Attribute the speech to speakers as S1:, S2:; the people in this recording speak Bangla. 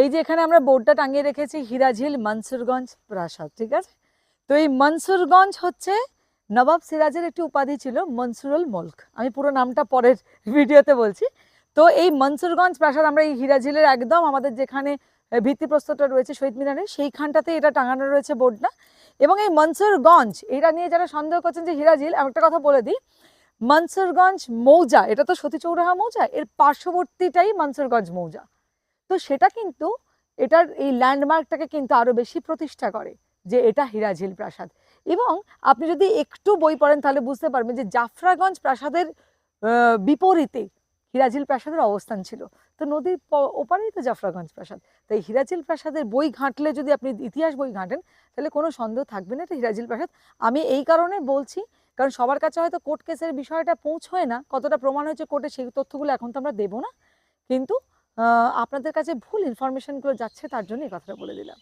S1: এই যে এখানে আমরা বোর্ডটা টাঙিয়ে রেখেছি, হিরাঝিল মনসুরগঞ্জ প্রাসাদ, ঠিক আছে? তো এই মনসুরগঞ্জ হচ্ছে নবাব সিরাজের একটি উপাধি ছিল, মনসুরুল মুলক। আমি পুরো নামটা পরের ভিডিওতে বলছি। তো এই মনসুরগঞ্জ প্রাসাদ আমরা এই হিরাঝিলের একদম আমাদের যেখানে ভিত্তিপ্রস্তরটা রয়েছে শহীদ মিনারে, সেইখানটাতে এটা টাঙানো রয়েছে বোর্ডটা। এবং এই মনসুরগঞ্জ, এটা নিয়ে যারা সন্দেহ করছেন যে হিরাঝিল, আমি একটা কথা বলে দিই। মনসুরগঞ্জ মৌজা, এটা তো সতী চৌরাহা মৌজা, এর পার্শ্ববর্তীটাই মনসুরগঞ্জ মৌজা। তো সেটা কিন্তু এটার এই ল্যান্ডমার্কটাকে কিন্তু আরও বেশি প্রতিষ্ঠা করে যে এটা হিরাঝিল প্রাসাদ। এবং আপনি যদি একটু বই পড়েন তাহলে বুঝতে পারবেন যে জাফরাগঞ্জ প্রাসাদের বিপরীতে হিরাঝিল প্রাসাদের অবস্থান ছিল। তো নদীর ওপারেই তো জাফরাগঞ্জ প্রাসাদ। তাই হিরাঝিল প্রাসাদের বই ঘাঁটলে যদি আপনি ইতিহাস বই ঘাঁটেন, তাহলে কোনো সন্দেহ থাকবে না এটা হিরাঝিল প্রাসাদ। আমি এই কারণে বলছি, কারণ সবার কাছে হয়তো কোর্ট কেসের বিষয়টা পৌঁছয় না, কতটা প্রমাণ হয়েছে কোর্টে সেই তথ্যগুলো এখন তো আমরা দেবো না। কিন্তু আপনাদের কাছে ভুল ইনফরমেশনগুলো যাচ্ছে তার জন্য এই কথাটা বলে দিলাম।